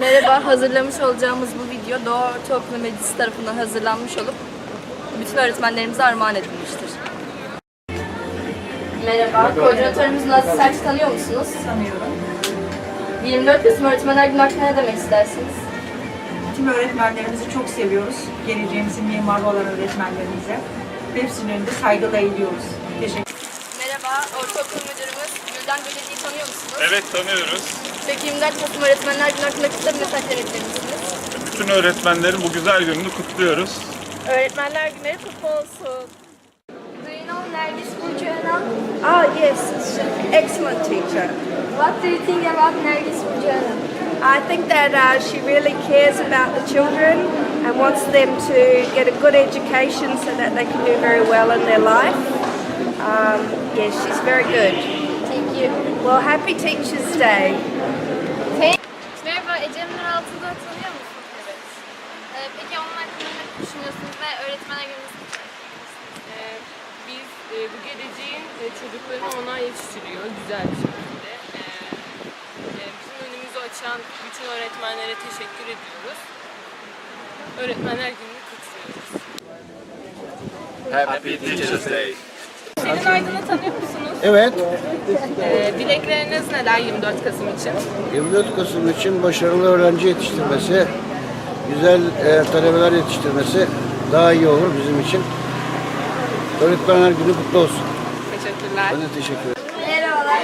Merhaba, hazırlamış olacağımız bu video Doğu Ortaokulu Meclisi tarafından hazırlanmış olup bütün öğretmenlerimize armağan edilmiştir. Merhaba, koordinatörümüz Nazlı Selçuk tanıyor musunuz? Tanıyorum. 24 Kasım Öğretmenler Günü hakkında ne demek istersiniz? Tüm öğretmenlerimizi çok seviyoruz. Geleceğimizin mimarı olan öğretmenlerimize. Hepsinin önünde saygıyla eğiliyoruz. Teşekkür Merhaba, Ortaokul Müdürümüz Gülden Göleci'yi tanıyor musunuz? Evet tanıyoruz. Peki 24 Kasım Öğretmenler Günü hakkında kısa bir mesaj verebilir misiniz? Bütün öğretmenlerin bu güzel gününü kutluyoruz. Öğretmenler Günleri kutlu olsun. Do you know Nergis Burcu'na? Ah, yes, she's an excellent teacher. What do you think about Nergis Burcu'na? I think that uh, she really cares about the children and wants them to get a good education so that they can do very well in their life. Um, yes, she's very good. Thank you. Well, happy Teachers' Day. Merhaba, Ece Emre Altı'da tanıyor musunuz? Evet. Ee, peki onun hakkında ne düşünüyorsunuz ve öğretmenler günü nasıl kutluyorsunuz? Ee, biz e, bu geleceğin e, çocuklarını onlar yetiştiriyor güzel bir şekilde. Ee, e, bizim önümüzü açan bütün öğretmenlere teşekkür ediyoruz. Öğretmenler gününü kutluyoruz. Happy Teachers Day. Selin Aydın'ı tanıyor musunuz? Evet, Ee, dilekleriniz neler 24 Kasım için? 24 Kasım için başarılı öğrenci yetiştirmesi, güzel e, talebeler yetiştirmesi daha iyi olur bizim için. Öğretmenler günü kutlu olsun. Teşekkürler. Ben de teşekkür ederim. Merhabalar.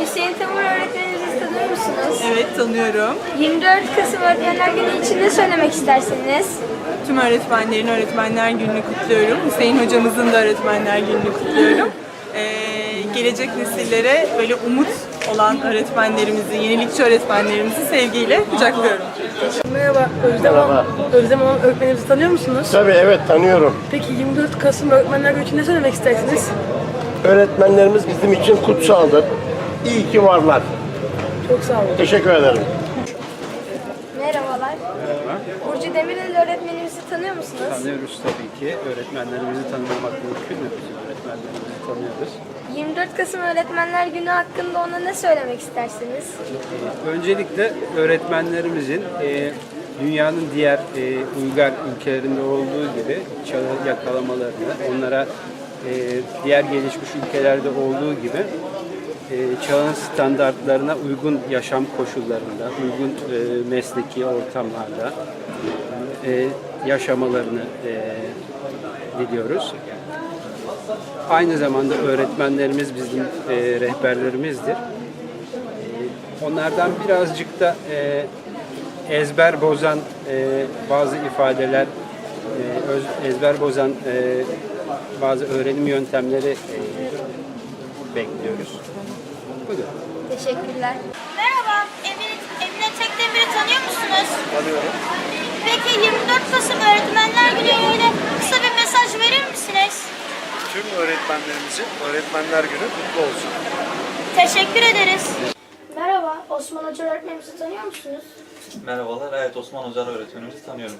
Hüseyin Temur öğretmeninizi tanıyor musunuz? Evet tanıyorum. 24 Kasım Öğretmenler Günü için ne söylemek istersiniz? Tüm öğretmenlerin Öğretmenler Günü'nü kutluyorum. Hüseyin hocamızın da Öğretmenler Günü'nü kutluyorum. Ee, gelecek nesillere böyle umut olan öğretmenlerimizi, yenilikçi öğretmenlerimizi sevgiyle kucaklıyorum. Merhaba, Özlem Hanım. Özlem Hanım öğretmenimizi tanıyor musunuz? Tabii evet tanıyorum. Peki 24 Kasım Öğretmenler Günü için ne söylemek istersiniz? Öğretmenlerimiz bizim için kutsaldır. İyi ki varlar. Çok sağ olun. Teşekkür ederim. Merhabalar. Burcu Demirel öğretmenimizi tanıyor musunuz? Tanıyoruz tabii ki. Öğretmenlerimizi tanımamak mümkün mü? Bizim öğretmenlerimizi tanıyoruz. 24 Kasım Öğretmenler Günü hakkında ona ne söylemek istersiniz? Öncelikle öğretmenlerimizin e, dünyanın diğer e, uygar ülkelerinde olduğu gibi çağı yakalamalarını, onlara e, diğer gelişmiş ülkelerde olduğu gibi çağın standartlarına uygun yaşam koşullarında, uygun mesleki ortamlarda e, yaşamalarını diliyoruz. Aynı zamanda öğretmenlerimiz bizim e, rehberlerimizdir. E, onlardan birazcık da e, ezber bozan e, bazı ifadeler, e, öz- ezber bozan e, bazı öğrenim yöntemleri e, bekliyoruz. Budur. Teşekkürler. Merhaba, Emine, Emine Tekdemir'i tanıyor musunuz? Tanıyorum. Peki 24 Kasım Öğretmenler Günü ile kısa bir mesaj verir misiniz? Tüm öğretmenlerimizin Öğretmenler Günü kutlu olsun. Teşekkür ederiz. Merhaba, Osman Hoca öğretmenimizi tanıyor musunuz? Merhabalar, evet Osman Hoca öğretmenimizi tanıyorum.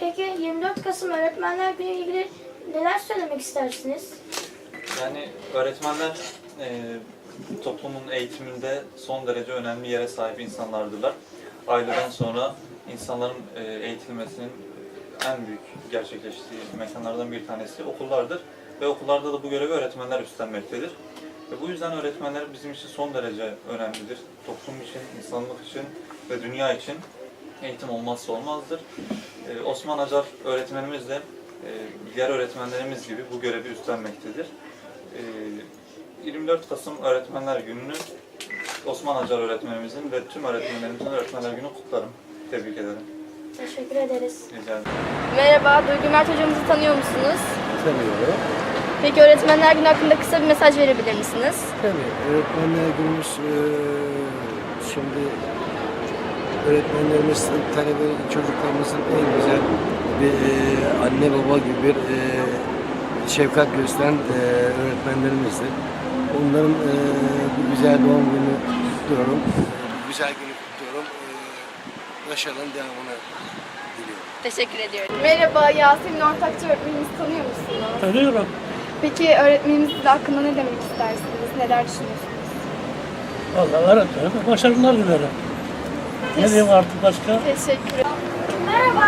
Peki 24 Kasım Öğretmenler Günü ile ilgili neler söylemek istersiniz? Yani öğretmenler e, toplumun eğitiminde son derece önemli yere sahip insanlardırlar. Aileden sonra insanların e, eğitilmesinin en büyük gerçekleştiği mekanlardan bir tanesi okullardır. Ve okullarda da bu görevi öğretmenler üstlenmektedir. Ve bu yüzden öğretmenler bizim için son derece önemlidir. Toplum için, insanlık için ve dünya için eğitim olmazsa olmazdır. Ee, Osman Acar öğretmenimiz de e, diğer öğretmenlerimiz gibi bu görevi üstlenmektedir. Ee, 24 Kasım Öğretmenler Günü'nü Osman Acar öğretmenimizin ve tüm öğretmenlerimizin Öğretmenler Günü kutlarım. Tebrik ederim. Teşekkür ederiz. Rica ederim. Merhaba, Duygu Mert hocamızı tanıyor musunuz? Tanıyorum. Peki Öğretmenler Günü hakkında kısa bir mesaj verebilir misiniz? Tabii, öğretmenler günümüz e, şimdi öğretmenlerimiz, talebe çocuklarımızın en güzel bir e, anne baba gibi bir e, şefkat gösteren e, öğretmenlerimizdir. Onların e, bu güzel doğum günü kutluyorum. Bu güzel günü kutluyorum. E, başarıların devamını diliyorum. Teşekkür ediyorum. Merhaba, Yasemin Ortakçı öğretmenimizi tanıyor musunuz? Tanıyorum. Peki öğretmenimiz hakkında ne demek istersiniz? Neler düşünüyorsunuz? Vallahi öğretmenim başarılar dilerim. Ne diyeyim artık başka? Teşekkür ederim. Merhaba.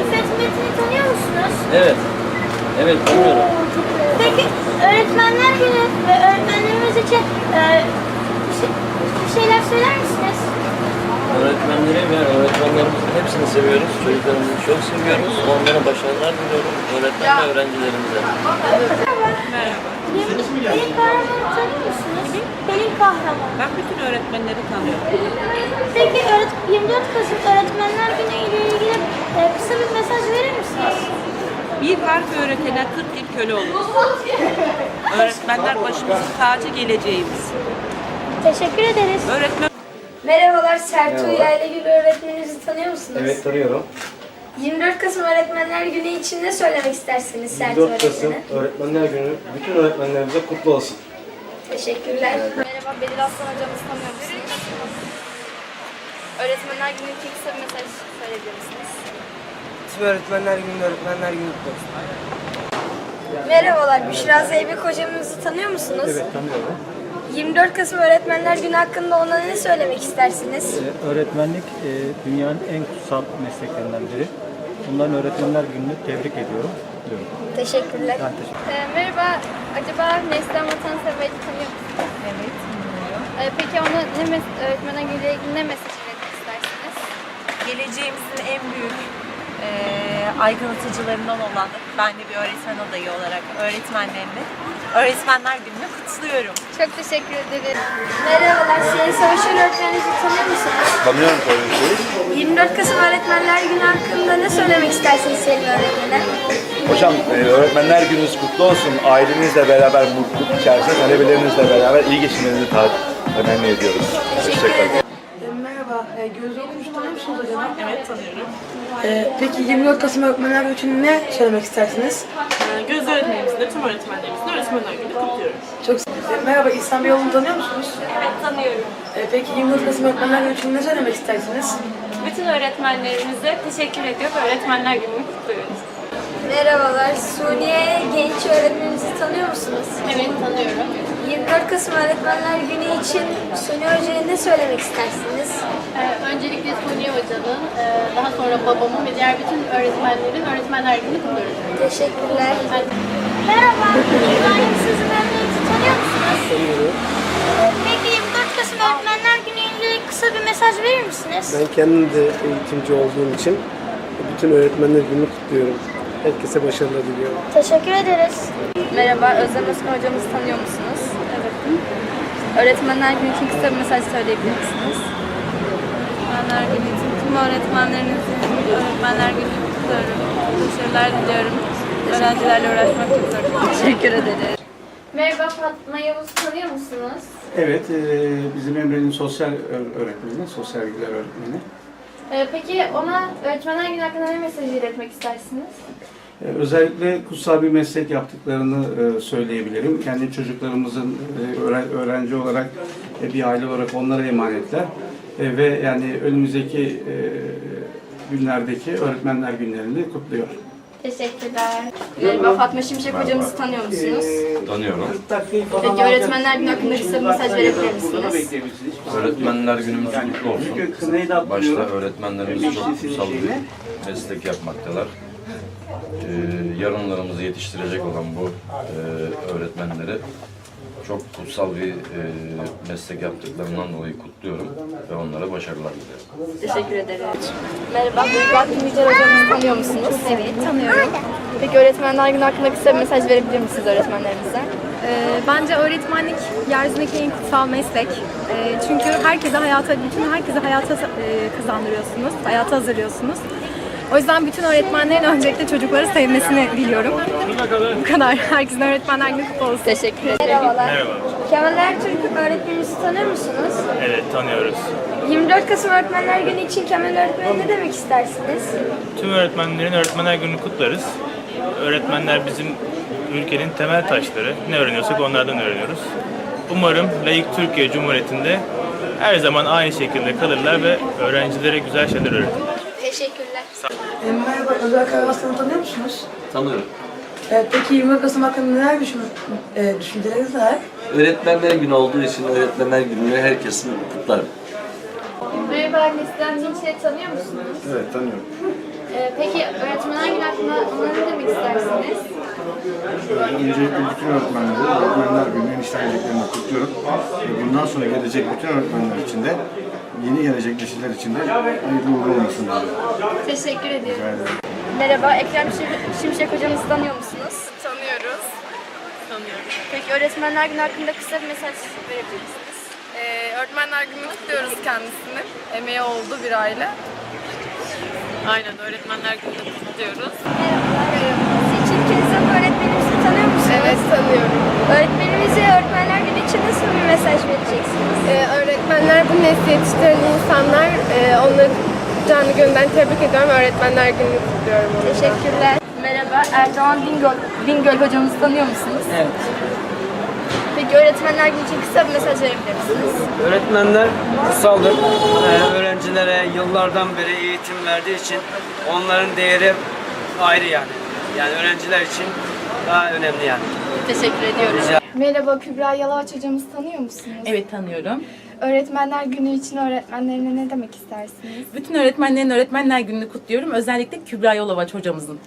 İffet Metin'i tanıyor musunuz? Evet. Evet tanıyorum. Peki öğretmenler günü ve öğretmenlerimiz için e, bir, şey- bir şeyler söyler misiniz? Öğretmenleri ve öğretmenlerimizin hepsini seviyoruz. Çocuklarımızı çok seviyoruz. Onlara başarılar diliyorum. Öğretmen ve öğrencilerimize. Merhaba. Pelin Kahraman'ı tanıyor musunuz? Pelin Kahraman. Ben bütün öğretmenleri tanıyorum. Peki öğret 24 Kasım Öğretmenler Günü ile ilgili e, kısa bir mesaj verir misiniz? Bir harf öğretene 40 yıl köle olur. Öğretmenler başımızın tacı geleceğimiz. Teşekkür ederiz. Öğretmen Merhabalar Sertuğ Yaylıgül öğretmeninizi tanıyor musunuz? Evet tanıyorum. 24 Kasım Öğretmenler Günü için ne söylemek istersiniz Sertuğ 24 Kasım öğretmene? Öğretmenler Günü bütün öğretmenlerimize kutlu olsun. Teşekkürler. Merhaba, Bedil Aslan hocamızı tanıyor musunuz? Öğretmenler Günü için kısa bir mesaj söyleyebilir misiniz? Tüm öğretmenler günü öğretmenler günü kutlu olsun. Merhabalar Büşra Zeybek hocamızı tanıyor musunuz? Evet tanıyorum. 24 Kasım Öğretmenler Günü hakkında ona ne söylemek istersiniz? Öğretmenlik e, dünyanın en kutsal mesleklerinden biri. Bunların öğretmenler gününü tebrik ediyorum. diyorum. Teşekkürler. Ben teşekkür Ee, merhaba, acaba Neslihan Vatansever'i tanıyor musunuz? Evet, tanıyorum. Ee, peki ona ne mes- öğretmenler günüyle ilgili ne mesaj iletmek istersiniz? Geleceğimizin en büyük eee aydınlatıcılarından olan ben de bir öğretmen adayı olarak öğretmenlerini Öğretmenler Günü'nü kutluyorum. Çok teşekkür ederim. Merhabalar Sayın Savaşır öğretmeninizi tanıyor musunuz? Tanıyorum tabii 24 Kasım Öğretmenler Günü hakkında ne söylemek istersiniz Selim öğretmene? Hocam e, öğretmenler gününüz kutlu olsun. Ailenizle beraber mutluluk içerisinde talebelerinizle beraber iyi geçinmenizi temenni ediyoruz. Hoşçakalın. Merhaba, e, Gözde Okumuş tanıyor musunuz hocam? Evet, tanıyorum. E, peki 24 Kasım Öğretmenler Günü için ne söylemek istersiniz? Göz öğretmenimizin de tüm öğretmenlerimizin öğretmenler günü kutluyorum. Çok e, Merhaba, İhsan Beyoğlu'nu tanıyor musunuz? Evet tanıyorum. E, peki 24 Kasım Öğretmenler Günü için ne söylemek istersiniz? Bütün öğretmenlerimize teşekkür ediyor ve öğretmenler gününü kutluyoruz. Merhabalar Suniye Genç öğretmeninizi tanıyor musunuz? Evet, tanıyorum. 24 Kasım Öğretmenler Günü için Suniye Hoca'ya ne söylemek istersiniz? Ee, öncelikle Suniye Hoca'nın, e, daha sonra babamın ve diğer bütün öğretmenlerin Öğretmenler Günü kutluyoruz. Teşekkürler. Merhaba, İbrahim Sözüm öğretmeninizi tanıyor musunuz? Tanıyorum. Peki 24 Kasım Öğretmenler Günü ile kısa bir mesaj verir misiniz? Ben kendim de eğitimci olduğum için bütün öğretmenler gününü kutluyorum. Herkese başarılar diliyorum. Teşekkür ederiz. Merhaba, Özlem Özkan hocamızı tanıyor musunuz? Evet. Öğretmenler Günü için kısa bir mesaj söyleyebilir misiniz? Öğretmenler Günü için tüm öğretmenlerinizin Öğretmenler Günü kutluyorum. Başarılar diliyorum. Öğrencilerle uğraşmak çok zor. Teşekkür ederim. Merhaba, Fatma Yavuz tanıyor musunuz? Evet, e, bizim Emre'nin sosyal öğretmeni, sosyal bilgiler öğretmeni. Ee, peki ona Öğretmenler Günü hakkında ne mesajı iletmek istersiniz? E, Özellikle kutsal bir meslek yaptıklarını e, söyleyebilirim. Kendi çocuklarımızın e, öğren- öğrenci olarak, e, bir aile olarak onlara emanetler. E, Ve yani önümüzdeki e, günlerdeki öğretmenler günlerini kutluyor. Teşekkürler. Merhaba, Fatma Şimşek hocamızı tanıyor musunuz? Tanıyorum. Peki Öğretmenler Günü hakkında kısa bir mesaj verebilir misiniz? Öğretmenler günümüz kutlu olsun. Çünkü kınayı da Başta öğretmenlerimiz çok kutsal bir meslek yapmaktalar. Ee, yarınlarımızı yetiştirecek olan bu e, öğretmenleri çok kutsal bir e, meslek yaptıklarından dolayı kutluyorum ve onlara başarılar diliyorum. Teşekkür ederim. Merhaba, Duygu Yücel hocamızı tanıyor musunuz? Evet, tanıyorum. Peki Öğretmenler Günü hakkında kısa bir mesaj verebilir misiniz öğretmenlerimize? Ee, bence öğretmenlik yeryüzündeki en kutsal meslek. Ee, çünkü herkese hayata, bütün herkese hayata e, kazandırıyorsunuz, hayata hazırlıyorsunuz. O yüzden bütün öğretmenlerin öncelikle çocukları sevmesini diliyorum. Bu kadar. Herkesin öğretmenler günü kutlu olsun. Teşekkür ederim. Merhabalar. Merhaba. Kemal Ertürk öğretmeninizi tanıyor musunuz? Evet tanıyoruz. 24 Kasım Öğretmenler Günü için Kemal öğretmene ne demek istersiniz? Tüm öğretmenlerin öğretmenler gününü kutlarız. Öğretmenler bizim ülkenin temel taşları. Ne öğreniyorsak onlardan öğreniyoruz. Umarım layık Türkiye Cumhuriyeti'nde her zaman aynı şekilde kalırlar ve öğrencilere güzel şeyler öğretirler. Teşekkürler. E, merhaba, Özel Karabaslan'ı tanıyor musunuz? Tanıyorum. E, peki 24 Kasım hakkında neler düşün, e, düşünceleriniz neler? Öğretmenler günü olduğu için öğretmenler gününü herkesin kutlarım. Merhaba, Neslihan Dinçer'i tanıyor musunuz? Evet tanıyorum. Ee, peki öğretmenler günü hakkında ona ne demek istersiniz? Öncelikle bütün öğretmenleri, öğretmenler günü eniştenliklerini kutluyorum. Bundan sonra gelecek bütün öğretmenler için de yeni gelecek nesiller için de hayırlı uğurlu diliyorum. Teşekkür ediyorum. Rica ederim. Merhaba, Ekrem Şim- Şimşek hocamızı tanıyor musunuz? Tanıyoruz. Tanıyoruz. Peki öğretmenler günü hakkında kısa bir mesaj verebilir misiniz? Ee, öğretmenler günü kutluyoruz kendisini. Emeği oldu bir aile. Aynen öğretmenler gününü kutluyoruz. Merhabalar. Seçil Kezzap öğretmenimizi tanıyor musunuz? Evet tanıyorum. Öğretmenimize öğretmenler günü için nasıl mesaj vereceksiniz? Ee, öğretmenler bu nesli yetiştiren insanlar. Ee, onları canı gönülden tebrik ediyorum. Öğretmenler gününü kutluyorum. onlara. Teşekkürler. Merhaba, Erdoğan Bingöl, Bingöl hocamızı tanıyor musunuz? Evet. Peki öğretmenler günü için kısa bir mesaj verebilir misiniz? Öğretmenler kutsaldır. Ee, öğrencilere yıllardan beri eğitim verdiği için onların değeri ayrı yani. Yani öğrenciler için daha önemli yani. Teşekkür ediyoruz. Merhaba Kübra Yalavaç hocamızı tanıyor musunuz? Evet tanıyorum. Öğretmenler günü için öğretmenlerine ne demek istersiniz? Bütün öğretmenlerin Öğretmenler Günü'nü kutluyorum. Özellikle Kübra Yolovaç hocamızın.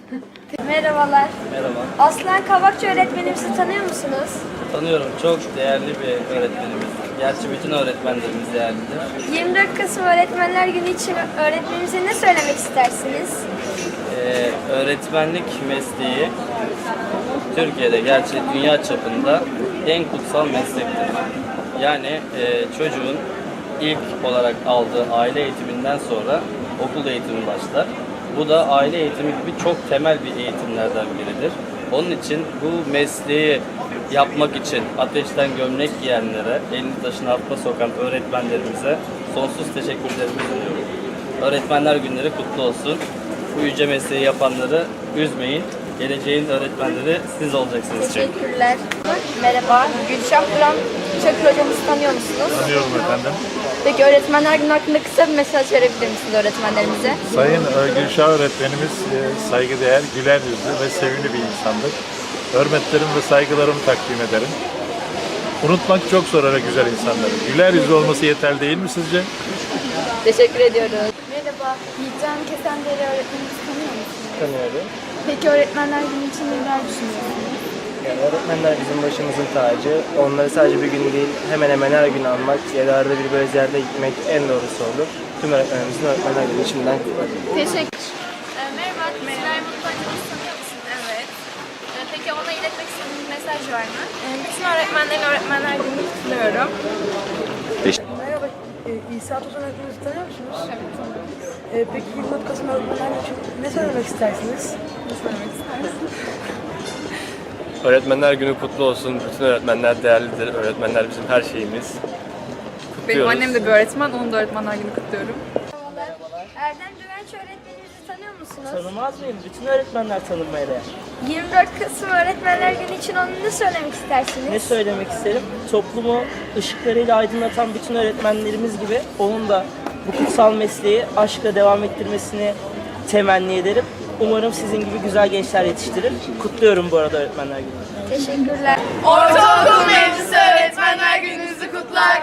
Merhabalar. Merhaba. Aslan Kavakçı öğretmenimizi tanıyor musunuz? Tanıyorum. Çok değerli bir öğretmenimiz. Gerçi bütün öğretmenlerimiz değerlidir. 24 Kasım Öğretmenler Günü için öğretmenimize ne söylemek istersiniz? Ee, öğretmenlik mesleği Türkiye'de gerçi dünya çapında en kutsal meslektir. Yani e, çocuğun ilk olarak aldığı aile eğitiminden sonra okul eğitimi başlar. Bu da aile eğitimi gibi çok temel bir eğitimlerden biridir. Onun için bu mesleği yapmak için ateşten gömlek giyenlere, elini taşın altına sokan öğretmenlerimize sonsuz teşekkürlerimi sunuyorum. Öğretmenler günleri kutlu olsun. Bu yüce mesleği yapanları üzmeyin. Geleceğin öğretmenleri siz olacaksınız çünkü. Teşekkürler. Merhaba. Gülşah Duran Çakır hocamızı tanıyor musunuz? Tanıyorum efendim. Peki öğretmenler günü hakkında kısa bir mesaj verebilir misiniz öğretmenlerimize? Sayın Gülşah öğretmenimiz e, saygıdeğer, güler yüzlü ve sevimli bir insandır. Hürmetlerimi ve saygılarımı takdim ederim. Unutmak çok zor öyle güzel insanları. Güler yüzlü olması yeterli değil mi sizce? Teşekkür ediyoruz. Merhaba. Yiğitcan Kesendere öğretmenimizi tanıyor musunuz? Tanıyorum. Peki öğretmenler günü için neler düşünüyorsunuz? Yani öğretmenler bizim başımızın tacı. Onları sadece bir gün değil, hemen hemen her gün almak ya da arada bir böyle ziyarete gitmek en doğrusu olur. Tüm öğretmenlerimizin öğretmenler günü şimdiden kutlarım. Teşekkür. merhaba. Süleyman hocamızı tanıyor musun? Evet. peki ona iletmek istediğin bir mesaj var mı? Bütün öğretmenlerin öğretmenler gününü kutluyorum. Merhaba, e, İsa Tozan öğretmenimizi tanıyor musunuz? Evet. E, peki 24 Kasım öğretmenler için ne söylemek istersiniz? Ne söylemek istersiniz? Öğretmenler günü kutlu olsun. Bütün öğretmenler değerlidir. Öğretmenler bizim her şeyimiz. Benim annem de bir öğretmen, onun da öğretmenler günü kutluyorum. Erdem Düvenç öğretmenimizi tanıyor musunuz? Tanımaz mıyım? Bütün öğretmenler tanınmaya değer. 24 Kasım Öğretmenler Günü için onu ne söylemek istersiniz? Ne söylemek isterim? Toplumu ışıklarıyla aydınlatan bütün öğretmenlerimiz gibi onun da bu kutsal mesleği aşkla devam ettirmesini temenni ederim. Umarım sizin gibi güzel gençler yetiştirir. Kutluyorum bu arada öğretmenler günü. Teşekkürler. Ortaokul Meclisi Öğretmenler Gününüzü kutlar.